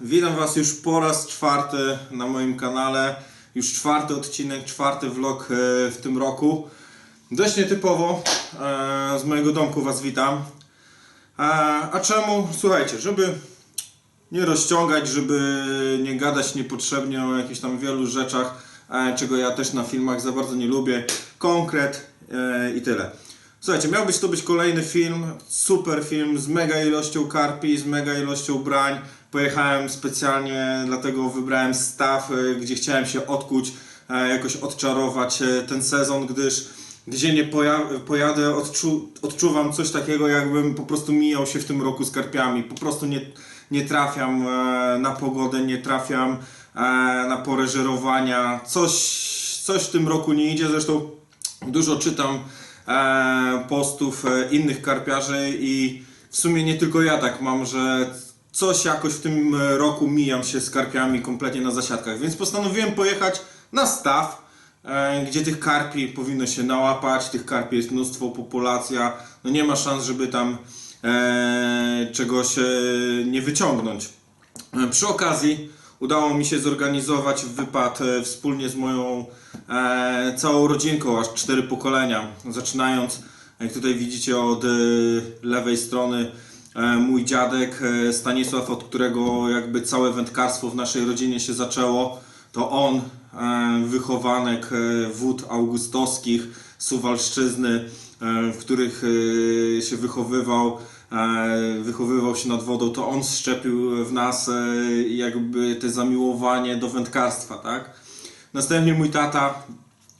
Witam Was już po raz czwarty na moim kanale. Już czwarty odcinek, czwarty vlog e, w tym roku. Dość nietypowo e, z mojego domku Was witam. E, A czemu? Słuchajcie, żeby nie rozciągać, żeby nie gadać niepotrzebnie o jakichś tam wielu rzeczach, czego ja też na filmach za bardzo nie lubię. Konkret i tyle. Słuchajcie, miał być to być kolejny film, super film z mega ilością karpi, z mega ilością brań. Pojechałem specjalnie, dlatego wybrałem staw, e, gdzie chciałem się odkuć, e, jakoś odczarować e, ten sezon, gdyż gdzie nie poja- pojadę, odczu- odczuwam coś takiego, jakbym po prostu mijał się w tym roku z karpiami. Po prostu nie, nie trafiam na pogodę, nie trafiam na porę żerowania. Coś, coś w tym roku nie idzie, zresztą dużo czytam postów innych karpiarzy i w sumie nie tylko ja tak mam, że coś jakoś w tym e, roku mijam się z karpiami kompletnie na zasiadkach, więc postanowiłem pojechać na staw, e, gdzie tych karpi powinno się nałapać, tych karpi jest mnóstwo, populacja, no nie ma szans, żeby tam e, czegoś nie wyciągnąć. Przy okazji udało mi się zorganizować wypad wspólnie z moją całą rodzinką, aż cztery pokolenia. Zaczynając, jak tutaj widzicie, od lewej strony mój dziadek e, Stanisław, od którego jakby całe wędkarstwo w naszej rodzinie się zaczęło. To on, e, wychowanek e, wód augustowskich, Suwalszczyzny, e, w których e, się wychowywał, e, wychowywał się nad wodą, to on szczepił w nas e, jakby te zamiłowanie do wędkarstwa, tak? Następnie mój tata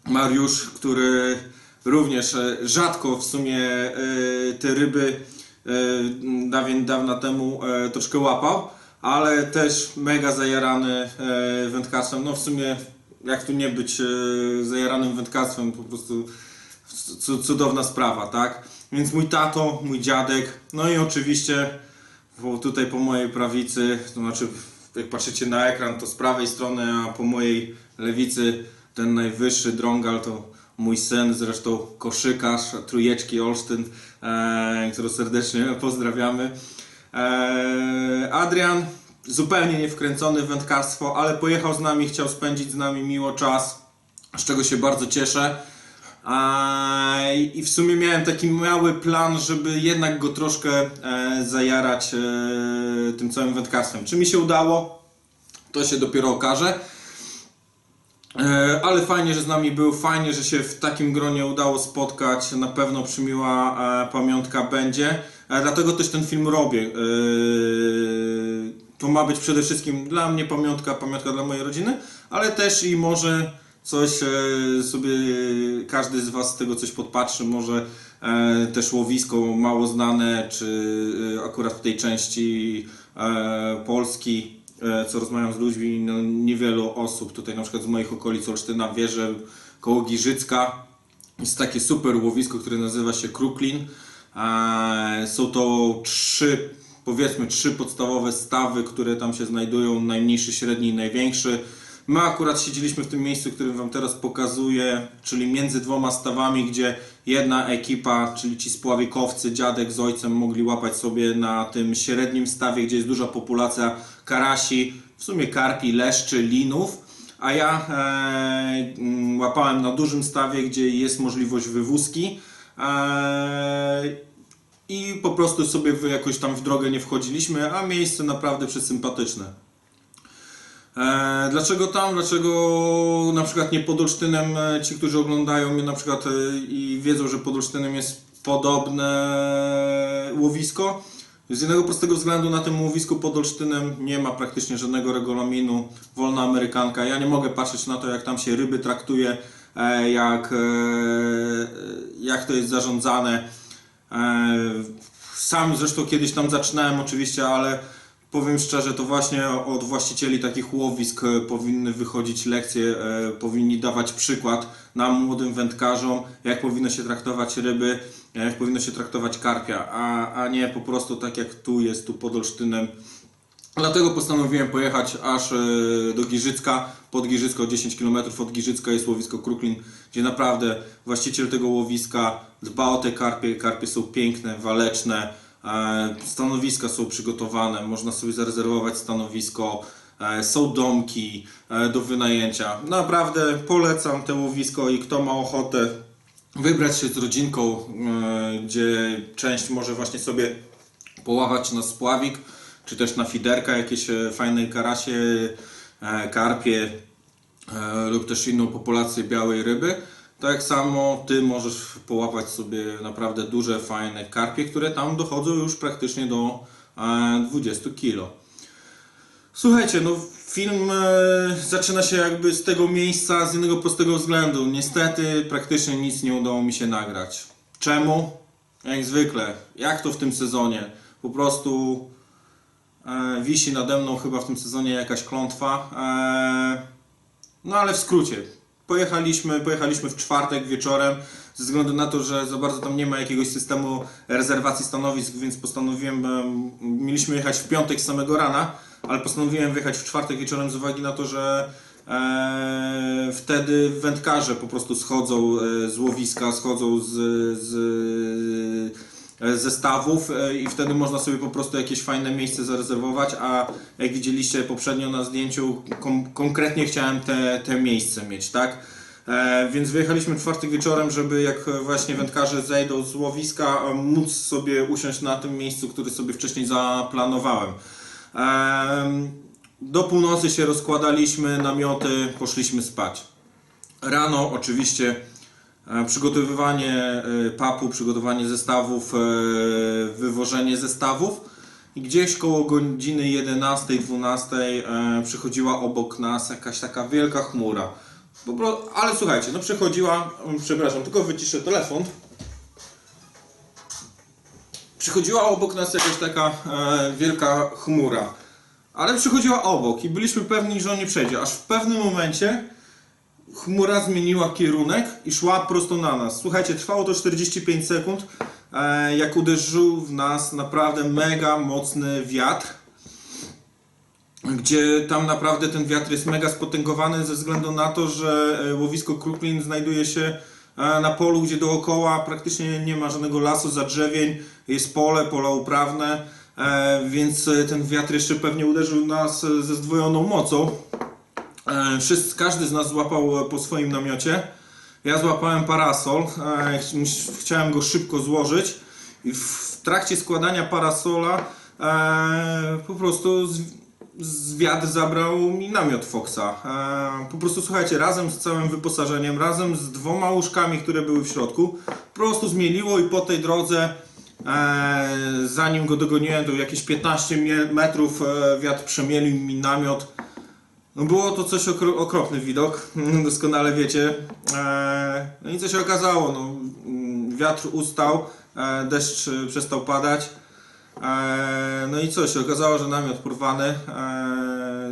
Mariusz, który również e, rzadko w sumie e, te ryby e, dawien dawna temu e, troszkę łapał, ale też mega zajarany e, wędkarstwem. No w sumie jak tu nie być e, zajaranym wędkarstwem, po prostu cu- cudowna sprawa, tak? Więc mój tato, mój dziadek, no i oczywiście bo tutaj po mojej prawicy, to znaczy jak patrzycie na ekran, to z prawej strony, a po mojej lewicy ten najwyższy drągal to mój syn, zresztą koszykarz trójeczki Olsztyn, e, którego serdecznie pozdrawiamy. E, Adrian, zupełnie nie wkręcony w wędkarstwo, ale pojechał z nami, chciał spędzić z nami miło czas, z czego się bardzo cieszę. A, I w sumie miałem taki mały plan, żeby jednak go troszkę e, zajarać e, tym całym wędkarstwem. Czy mi się udało? To się dopiero okaże. E, ale fajnie, że z nami był, fajnie, że się w takim gronie udało spotkać. Na pewno przymiła e, pamiątka będzie. E, dlatego też ten film robię. To ma być przede wszystkim dla mnie pamiątka, pamiątka dla mojej rodziny, ale też i może coś sobie każdy z Was z tego coś podpatrzy, może też łowisko mało znane, czy akurat w tej części Polski, co rozmawiam z ludźmi, no, niewielu osób tutaj na przykład z moich okolic Olsztyna wie, że koło Giżycka jest takie super łowisko, które nazywa się Kruklin. E, Są to trzy, powiedzmy trzy podstawowe stawy, które tam się znajdują, najmniejszy, średni i największy. My akurat siedzieliśmy w tym miejscu, którym Wam teraz pokazuję, czyli między dwoma stawami, gdzie jedna ekipa, czyli ci spławikowcy, dziadek z ojcem mogli łapać sobie na tym średnim stawie, gdzie jest duża populacja karasi, w sumie karpi, leszczy, linów, a ja e, mm, łapałem na dużym stawie, gdzie jest możliwość wywózki. E, i po prostu sobie jakoś tam w drogę nie wchodziliśmy, a miejsce naprawdę przesympatyczne. E, dlaczego tam? Dlaczego na przykład nie pod Olsztynem e, ci, którzy oglądają mnie na przykład e, i wiedzą, że pod Olsztynem jest podobne łowisko? Z jednego prostego względu na tym łowisku pod Olsztynem nie ma praktycznie żadnego regulaminu, wolna amerykanka. Ja nie mogę patrzeć na to, jak tam się ryby traktuje, jak, jak to jest zarządzane. Sam zresztą kiedyś tam zaczynałem oczywiście, ale powiem szczerze, to właśnie od właścicieli takich łowisk e, powinny wychodzić lekcje, e, powinni dawać przykład nam młodym wędkarzom, jak powinno się traktować ryby, jak powinno się traktować karpia, a, a nie po prostu tak jak tu jest, tu pod Olsztynem. Dlatego postanowiłem pojechać aż e, do Giżycka. Pod Giżycko, 10 km od Giżycka jest łowisko Kruklin, gdzie naprawdę właściciel tego łowiska dba o te karpie. Karpie są piękne, waleczne, E, Stanowiska są przygotowane, można sobie zarezerwować stanowisko, e, są domki e, do wynajęcia. Naprawdę polecam te łowisko i kto ma ochotę wybrać się z rodzinką, e, gdzie część może właśnie sobie połapać na spławik, czy też na fiderka, jakieś e, fajne karasie, e, karpie e, lub też inną populację białej ryby. Tak samo Ty możesz połapać sobie naprawdę duże, fajne karpie, które tam dochodzą już praktycznie do e, 20 kg. Słuchajcie, no film e, zaczyna się jakby z tego miejsca z jednego prostego względu. Niestety praktycznie nic nie udało mi się nagrać. Czemu? Jak zwykle. Jak to w tym sezonie? Po prostu e, wisi nade mną chyba w tym sezonie jakaś klątwa. E, no ale w skrócie. Pojechaliśmy, pojechaliśmy w czwartek wieczorem, ze względu na to, że za bardzo tam nie ma jakiegoś systemu rezerwacji stanowisk, więc postanowiłem, em, mieliśmy jechać w piątek samego rana, ale postanowiłem wyjechać w czwartek wieczorem z uwagi na to, że e, wtedy wędkarze po prostu schodzą e, z łowiska, schodzą z, z e, ze stawów e, i wtedy można sobie po prostu jakieś fajne miejsce zarezerwować, a jak widzieliście poprzednio na zdjęciu, kon- konkretnie chciałem te, te miejsce mieć, tak? E, więc wyjechaliśmy czwartek wieczorem, żeby jak właśnie wędkarze zejdą z łowiska, móc sobie usiąść na tym miejscu, który sobie wcześniej zaplanowałem. Em, Do północy się rozkładaliśmy, namioty, poszliśmy spać. Rano oczywiście przygotowywanie e, papu, przygotowanie zestawów, e, wywożenie zestawów. I gdzieś koło godziny 11-12 e, przychodziła obok nas jakaś taka wielka chmura. Ale słuchajcie, no przychodziła, przepraszam, tylko wyciszę telefon. Przychodziła obok nas jakaś taka e, wielka chmura. Ale przychodziła obok i byliśmy pewni, że on nie przejdzie. Aż w pewnym momencie chmura zmieniła kierunek i szła prosto na nas. Słuchajcie, trwało to 45 sekund, e, jak uderzył w nas naprawdę mega mocny wiatr, gdzie tam naprawdę ten wiatr jest mega spotęgowany ze względu na to, że e, łowisko Kruklin znajduje się e, na polu, gdzie dookoła praktycznie nie ma żadnego lasu, zadrzewień, jest pole, pola uprawne, więc ten wiatr jeszcze pewnie uderzył nas ze zdwojoną mocą. E, Wszyscy, każdy z nas złapał e, po swoim namiocie. Ja złapałem parasol, e, chciałem go szybko złożyć i w trakcie składania parasola po prostu z, wiatr zabrał mi namiot Foxa. Po prostu słuchajcie, razem z całym wyposażeniem, razem z dwoma łóżkami, które były w środku, po prostu zmieliło i po tej drodze zanim go dogoniłem, to jakieś 15 mie- metrów wiatr przemielił mi namiot. No było to coś okro, okropny widok, doskonale wiecie. E, no i co się okazało, no, mm, wiatr ustał, e, deszcz e, przestał padać. No i co się okazało, że namiot porwany,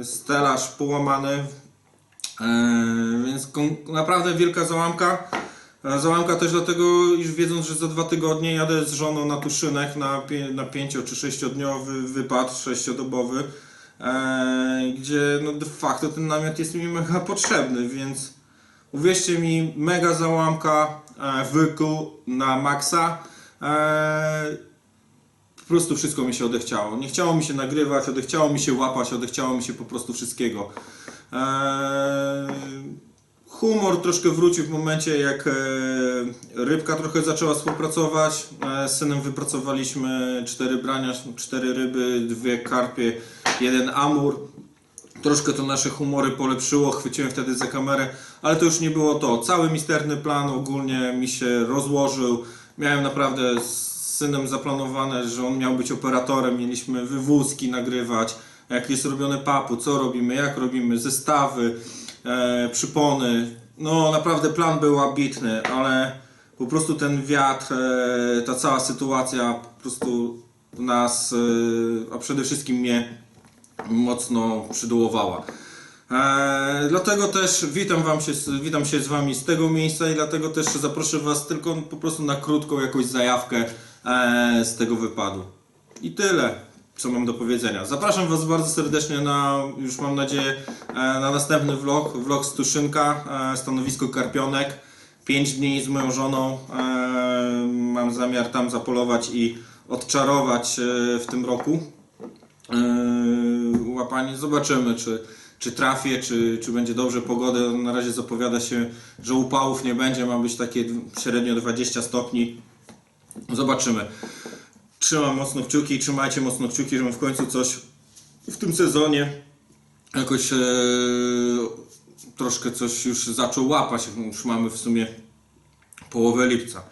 stelaż połamany, więc naprawdę wielka załamka. Załamka też dlatego, iż wiedząc, że za dwa tygodnie jadę z żoną na Tuszynek na, na pięcio czy sześciodniowy wypad, sześciodobowy, e, gdzie no de facto ten namiot jest mi mega potrzebny, więc uwierzcie mi, mega załamka, e, wykuł na maksa. E, po prostu wszystko mi się odechciało. Nie chciało mi się nagrywać, odechciało mi się łapać, odechciało mi się po prostu wszystkiego. Eee, humor troszkę wrócił w momencie, jak rybka trochę zaczęła współpracować. Z synem wypracowaliśmy cztery brania, cztery ryby, dwie karpie, jeden amur. Troszkę to nasze humory polepszyło, chwyciłem wtedy za kamerę, ale to już nie było to. Cały misterny plan ogólnie mi się rozłożył. Miałem naprawdę z synem zaplanowane, że on miał być operatorem, mieliśmy wywózki nagrywać, jak jest robione papu, co robimy, jak robimy, zestawy, e, przypony. No naprawdę plan był ambitny, ale po prostu ten wiatr, e, ta cała sytuacja po prostu nas, e, a przede wszystkim mnie mocno przydołowała. Eee, dlatego też witam, wam się, witam się z Wami z tego miejsca i dlatego też zaproszę Was tylko po prostu na krótką jakąś zajawkę eee, z tego wypadu. I tyle, co mam do powiedzenia. Zapraszam Was bardzo serdecznie na, już mam nadzieję, e, na następny vlog, vlog z Tuszynka, e, stanowisko Karpionek. 5 dni z moją żoną. E, mam zamiar tam zapolować i odczarować e, w tym roku. Łapanie. Zobaczymy, czy, czy trafię, czy, czy będzie dobrze pogoda. Na razie zapowiada się, że upałów nie będzie, ma być takie średnio 20 stopni. Zobaczymy. Trzymam mocno kciuki, trzymajcie mocno kciuki, żebym w końcu coś w tym sezonie jakoś e, troszkę coś już zaczął łapać. Już mamy w sumie połowę lipca.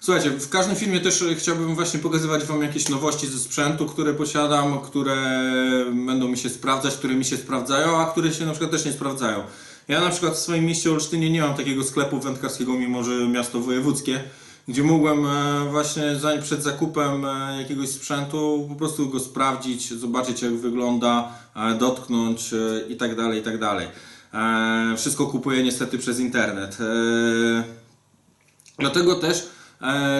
Słuchajcie, w każdym filmie też e, chciałbym właśnie pokazywać Wam jakieś nowości ze sprzętu, które posiadam, które będą mi się sprawdzać, które mi się sprawdzają, a które się na przykład też nie sprawdzają. Ja na przykład w swoim mieście Olsztynie nie mam takiego sklepu wędkarskiego, mimo że miasto wojewódzkie, gdzie mogłem e, właśnie przed zakupem e, jakiegoś sprzętu po prostu go sprawdzić, zobaczyć jak wygląda, dotknąć e, i tak tak Wszystko kupuję niestety przez internet. Dlatego też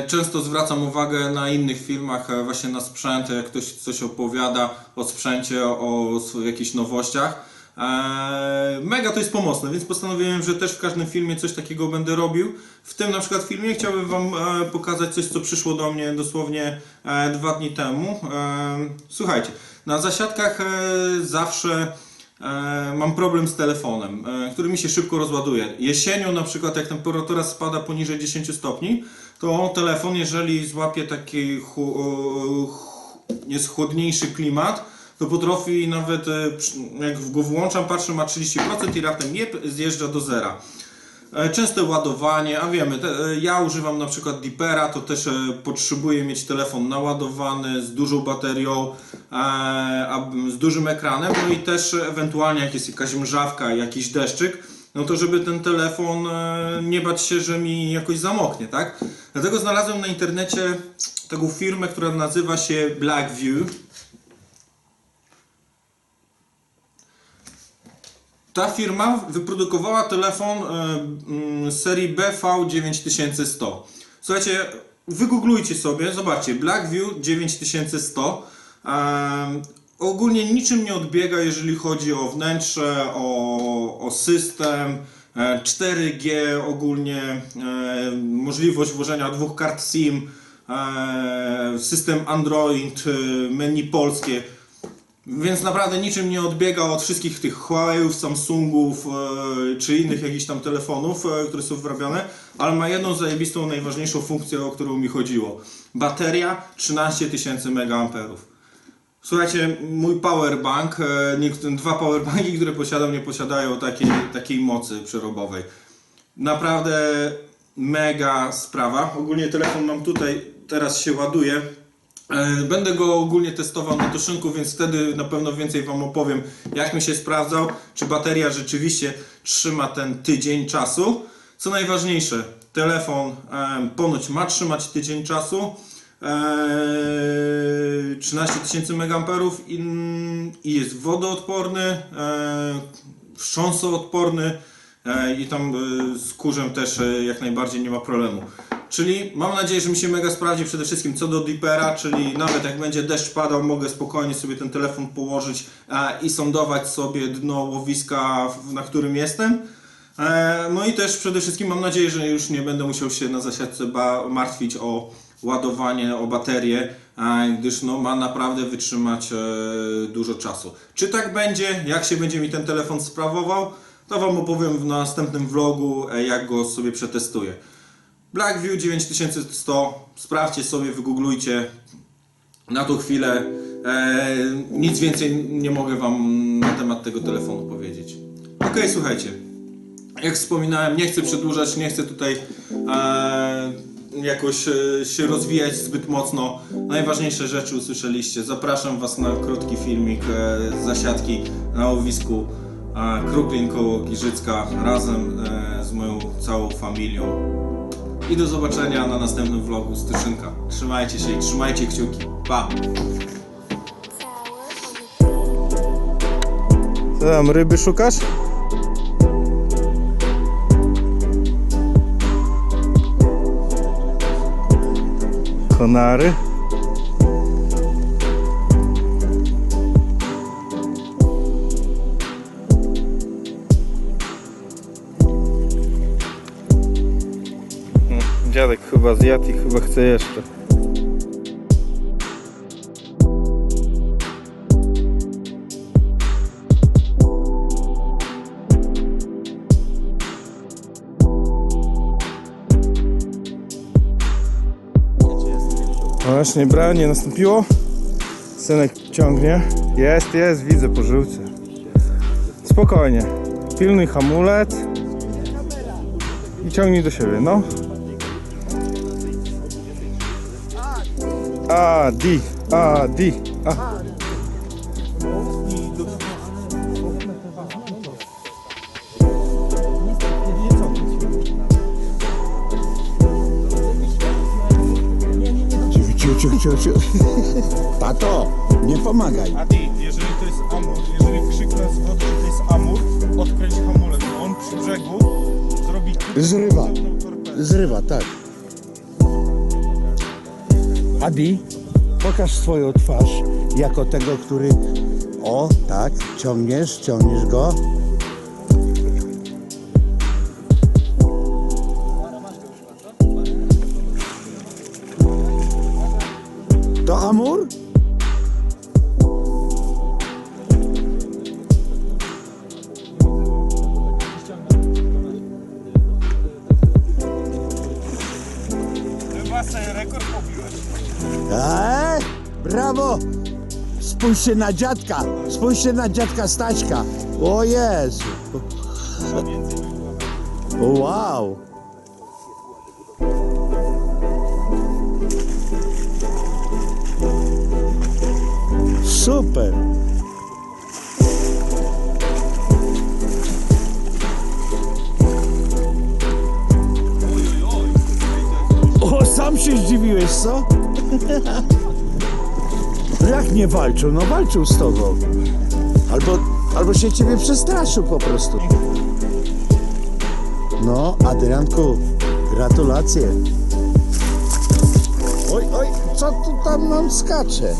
często zwracam uwagę na innych filmach e, właśnie na sprzęt, jak ktoś coś opowiada o sprzęcie, o, jakichś nowościach. E, mega to jest pomocne, więc postanowiłem, że też w każdym filmie coś takiego będę robił. W tym na przykład filmie chciałbym Wam e, pokazać coś, co przyszło do mnie dosłownie e, dwa dni temu. E, słuchajcie, na zasiadkach e, zawsze E, mam problem z telefonem, e, który mi się szybko rozładuje. Jesienią na przykład jak temperatura spada poniżej 10 stopni, to telefon jeżeli złapie taki jest chłodniejszy klimat, to potrafi nawet e, jak go włączam, patrzę ma 30% i raptem jeb, zjeżdża do zera. E, Częste ładowanie, a wiemy, te, e, ja używam na przykład Deepera, to też e, potrzebuję mieć telefon naładowany z dużą baterią, a, z dużym ekranem, no i też ewentualnie jak jest jakaś mrzawka, jakiś deszczyk, no to żeby ten telefon nie bać się, że mi jakoś zamoknie, tak? Dlatego znalazłem na internecie taką firmę, która nazywa się Blackview. Ta firma wyprodukowała telefon e, mm, serii BV9100. Słuchajcie, wygooglujcie sobie, zobaczcie, Blackview 9100. Em, ogólnie niczym nie odbiega, jeżeli chodzi o wnętrze, o, o system. e, 4G ogólnie, e, możliwość włożenia dwóch kart SIM, e, system Android, e, menu polskie. Więc naprawdę niczym nie odbiega od wszystkich tych Huawei'ów, Samsungów e, czy innych jakichś tam telefonów, e, które są wyrabiane, ale ma jedną zajebistą, najważniejszą funkcję, o którą mi chodziło. Bateria 13 tysięcy mAh. Słuchajcie, mój powerbank, e, dwa powerbanki, które posiadam, nie posiadają takiej, takiej mocy przerobowej. Naprawdę mega sprawa. Ogólnie telefon mam tutaj, teraz się ładuje. E, Będę go ogólnie testował na tuszynku, więc wtedy na pewno więcej Wam opowiem, jak mi się sprawdzał, czy bateria rzeczywiście trzyma ten tydzień czasu. Co najważniejsze, telefon e, ponoć ma trzymać tydzień czasu. E, 13 tysięcy mAh i, jest wodoodporny, e, wstrząsoodporny e, i tam e, z kurzem też e, jak najbardziej nie ma problemu. Czyli mam nadzieję, że mi się mega sprawdzi przede wszystkim co do Deepera, czyli nawet jak będzie deszcz padał, mogę spokojnie sobie ten telefon położyć e, i sondować sobie dno łowiska, na którym jestem. E, No i też przede wszystkim mam nadzieję, że już nie będę musiał się na zasiadce martwić o ładowanie, o baterię, e, gdyż no, ma naprawdę wytrzymać dużo czasu. Czy tak będzie? Jak się będzie mi ten telefon sprawował? To Wam opowiem w następnym vlogu, jak go sobie przetestuję. Blackview 9100, sprawdźcie sobie, wygooglujcie. Na tą chwilę e, nic więcej nie mogę Wam na temat tego telefonu powiedzieć. Ok, słuchajcie. Jak wspominałem, nie chcę przedłużać, nie chcę tutaj e, jakoś e, się rozwijać zbyt mocno. Najważniejsze rzeczy usłyszeliście. Zapraszam Was na krótki filmik e, z zasiadki na łowisku e, Kruklin koło Giżycka razem e, z moją całą familią. I do zobaczenia na następnym vlogu z. Trzymajcie się i trzymajcie kciuki. Pa! Co tam, ryby szukasz? Konary. dziadek chyba zjadł i chyba chce jeszcze. Właśnie branie nastąpiło. Synek ciągnie. Jest, jest, widzę po żyłce. Spokojnie. Pilnuj hamulec i ciągnij do siebie, no. A, di, a, di, a. Ciu, ciu, ciu. Tato, nie pomagaj. Adi, jeżeli to jest amur, jeżeli krzyknę z wody, że to jest amur, odkręć hamulec, bo on przy brzegu zrobi Zrywa. Zrywa, tak. Adi, pokaż swoją twarz jako tego, który... O, tak, ciągniesz, ciągniesz go. Eee, brawo! Spójrzcie na dziadka, spójrzcie na dziadka Staśka. O Jezu. Wow. Super. Sam się zdziwiłeś, co? No Jak nie walczył? No walczył z tobą. Albo, albo się ciebie przestraszył po prostu. No, Adrianku, gratulacje. Oj, oj, co tu tam nam skacze?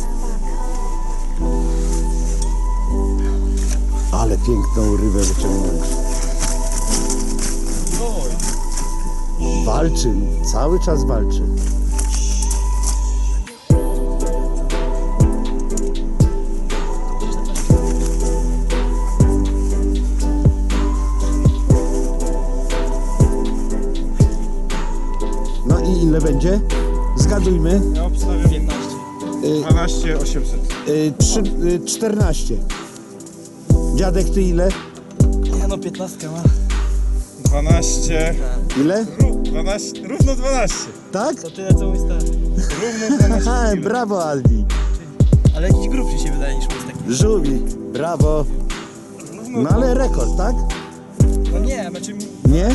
Ale piękną rybę wyciągnąłem. Walczy, cały czas walczy. No i ile będzie? Zgadujmy. Ja obstawiam 15. Y, 12 800. y, trzy, y, 14. Dziadek, ty ile? Ja no 15 ma. 12. Ile? 12 równo 12. Tak? To tyle co mój stary. Równo 12 Aha, kilo. brawo Aldi. Ale jakiś grubszy się wydaje niż mój taki. Żółwik, brawo. No ale rekord, tak? No nie, znaczy mi... Nie?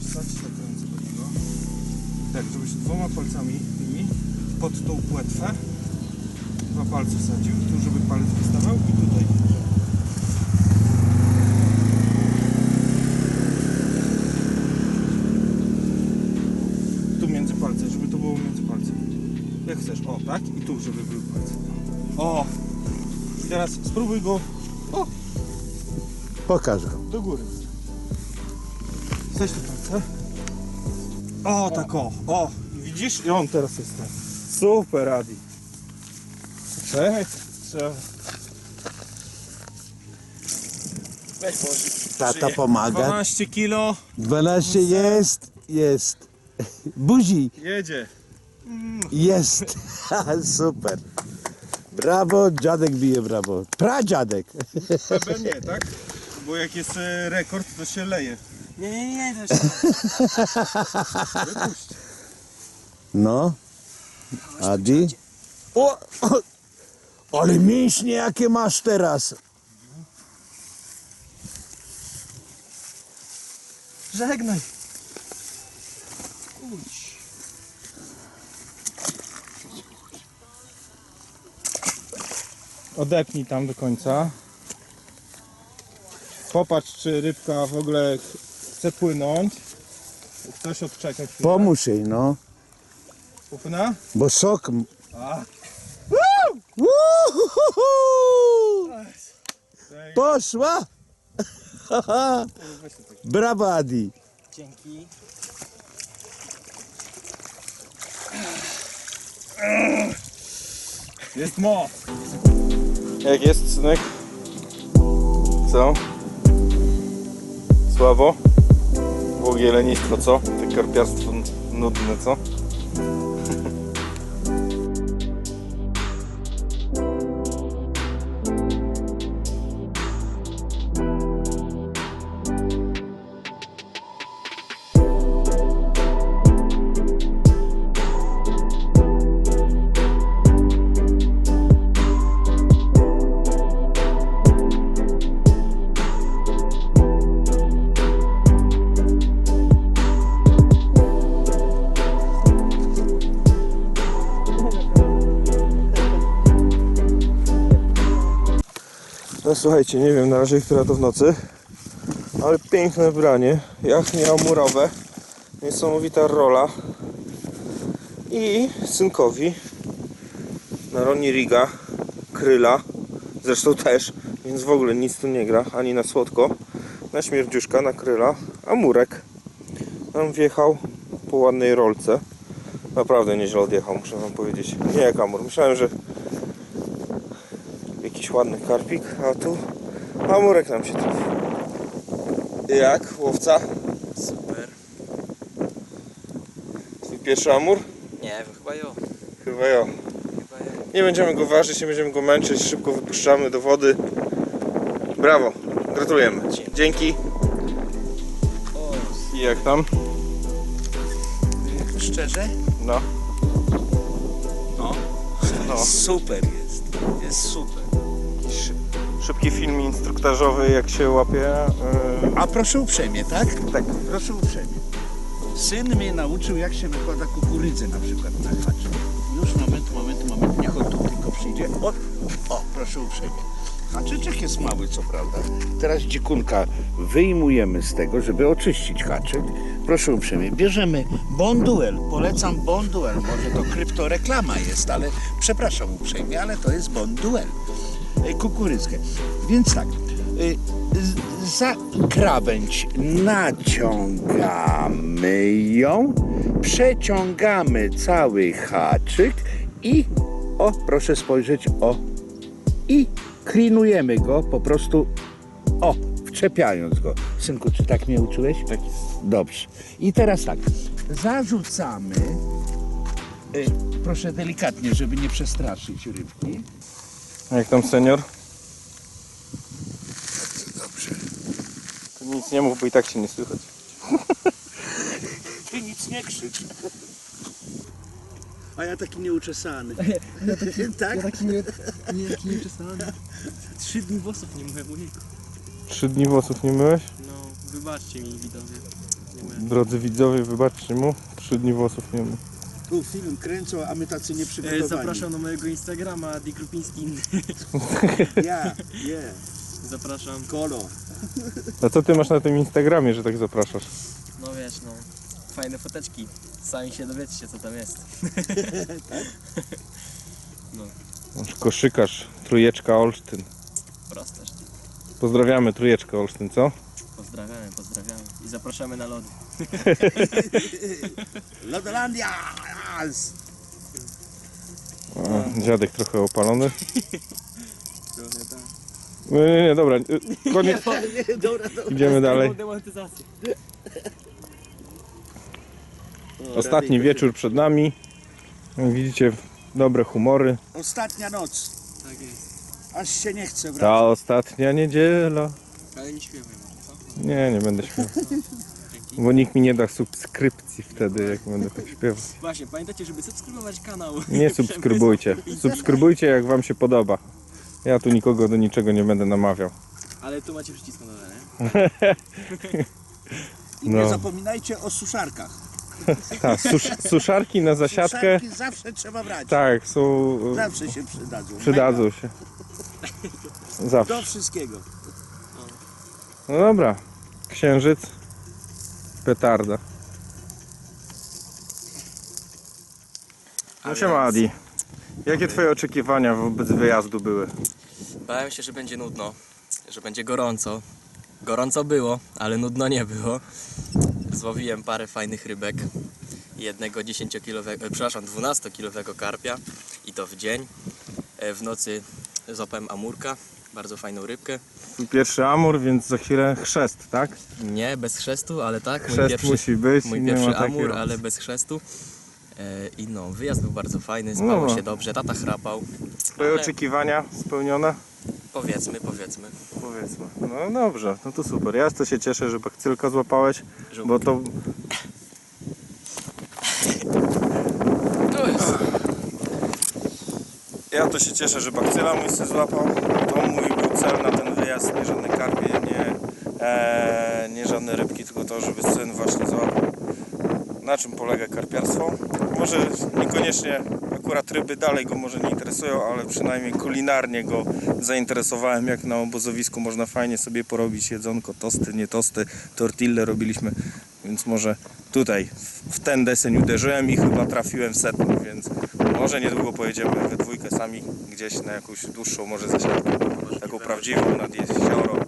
Wsadź to ręce do niego. Tak, żebyś dwoma palcami tymi pod tą płetwę dwa palce wsadził, tu żeby palec wystawał i tutaj. Go o, Pokaż go. do góry. Te palce. O, tak o, o. Widzisz? I on teraz jest ten. Super, Adi. Czekaj, trzeba... Weź położyć. Tata pomaga. 12 kilo, 12 jest, jest. Buzi, jedzie. jest. Super. Brawo, dziadek bije brawo. Pradziadek. Chyba nie, tak? Bo jak jest e, rekord, to się leje. Nie, nie, nie, to. Wypuść. No. Adi. O, o, ale mięśnie jakie masz teraz. Żegnaj. Odepnij tam do końca. Popatrz, czy rybka w ogóle ch- chce płynąć. Ktoś odczekać. chwilę. Pomóż jej, no. Popłyna? Bo sok... A. Poszła! Brawo, Adi. Dzięki. Jest moc. Jak jest, synek? Co? Słabo? Było lenistwo, co? Te karpiarstwo Nudne, co? Słuchajcie, nie wiem na razie, która to w nocy, ale piękne branie, jachnie amurowe, niesamowita rola. I synkowi na Roni Riga, kryla, zresztą też, więc w ogóle nic tu nie gra, ani na słodko, na śmierdziuszka, na kryla, amurek nam wjechał po ładnej rolce, naprawdę nieźle odjechał, muszę wam powiedzieć, nie jak amur, myślałem, że ładny karpik, a tu amurek nam się trafił. Jak, łowca? Super. Twój pierwszy amur? Nie chyba jo. Chyba ja. Chyba jo. Nie będziemy go ważyć, nie będziemy go męczyć, szybko wypuszczamy do wody. Brawo, gratulujemy. Dzięki. I jak tam? szczerze? No. No. No. Super jest. Jest super. Szy- Szybki film instruktażowy, jak się łapie. Yy, A proszę uprzejmie, tak? tak. Proszę uprzejmie. Syn mnie nauczył, jak się wykłada kukurydzę na przykład na. Już moment, moment, moment, niech on tu tylko przyjdzie. O, o, proszę uprzejmie. Haczyczek jest mały, co prawda. Teraz dzikunka wyjmujemy z tego, żeby oczyścić haczyk. Proszę uprzejmie, bierzemy Bonduel. Polecam Bonduel. Może to kryptoreklama jest, ale przepraszam uprzejmie, ale to jest Bonduel. E, Kukurydzkę. Więc tak, z- za krawędź naciągamy ją, przeciągamy cały haczyk i o, proszę spojrzeć, o, i klinujemy go po prostu, o, wczepiając go. Synku, czy tak mnie uczyłeś? Tak. Dobrze. I teraz tak, zarzucamy, y, proszę delikatnie, żeby nie przestraszyć rybki. Jak tam senior? Dobrze. To nic nie mów, bo i tak się nie słychać. Ty nic nie krzycz. A ja taki nieuczesany. tak? Ja taki nie, nie, taki nieczesany. Trzy dni włosów nie myłem, ujejku. Trzy dni włosów nie myłeś? No, wybaczcie mi myłem. Drodzy widzowie, wybaczcie mu. Trzy dni włosów nie mył. Tu film kręcą, a my tacy E, nieprzygotowani. zapraszam na mojego Instagrama, Di Krupiński. Ja, nie, Zapraszam. kolo. A co ty masz na tym Instagramie, że tak zapraszasz? No wiesz, no. Fajne foteczki. Sami się dowiecie się co tam jest. Masz koszykarz, trójeczka Olsztyn. Proste. Pozdrawiamy trójeczkę Olsztyn, co? Pozdrawiamy, pozdrawiamy. I zapraszamy na lody. Lodolandia! A, dziadek trochę opalony. Trochę tak. Nie, nie, nie, dobra, y, koniec. Dobra, dobra. Idziemy dalej. Demonetyzację. Ostatni wieczór przed nami. Jak widzicie, dobre humory. Ostatnia noc. Tak jest. Aż się nie chce Ta wracać. ostatnia niedziela. Ale nie śpiewaj? Nie, nie będę śpiewał. Bo nikt mi nie da subskrypcji wtedy, jak będę tak śpiewał. Właśnie, pamiętajcie, żeby subskrybować kanał. Nie subskrybujcie. Subskrybujcie, jak wam się podoba. Ja tu nikogo do niczego nie będę namawiał. Ale tu macie przycisk na dole, nie? I nie No. zapominajcie o suszarkach. Tak, susz, suszarki na zasiadkę. Suszarki zawsze trzeba brać. Tak, są. Zawsze się przydadzą. Przydadzą się. Do Zawsze. wszystkiego. No dobra. Księżyc. Petarda. No siema Adi. Jakie twoje oczekiwania wobec wyjazdu były? Bałem się, że będzie nudno, że będzie gorąco. Gorąco było, ale nudno nie było. Złowiłem parę fajnych rybek. Jednego 10-kilowego, e, przepraszam, 12-kilowego karpia i to w dzień. E, W nocy złapałem amurka, bardzo fajną rybkę. Pierwszy amur, więc za chwilę chrzest, tak? Nie, bez chrztu, ale tak. Mój Chrzest pierwszy, musi być. mój pierwszy amur, ale bez chrztu. E, I no, wyjazd był bardzo fajny, spało No. się dobrze, tata chrapał. Twoje ale oczekiwania spełnione? Powiedzmy, powiedzmy. Powiedzmy. No dobrze, no to super. Ja to się cieszę, że bakcylka złapałeś, Że- bo To jest. Ja to się cieszę, że bakcyla mój się złapał. To mój był cel na ten wyjazd, nie żadne karpie, nie, e, nie żadne rybki, tylko to, żeby syn właśnie złapał. Na czym polega karpiarstwo? Może niekoniecznie akurat ryby dalej go może nie interesują, ale przynajmniej kulinarnie go zainteresowałem, jak na obozowisku można fajnie sobie porobić jedzonko, tosty, nie tosty, tortille robiliśmy, więc może tutaj w- ten deseń uderzyłem i chyba trafiłem w setny, więc może niedługo pojedziemy we dwójkę sami gdzieś na jakąś dłuższą może zasiadkę, taką prawdziwą nad jezioro.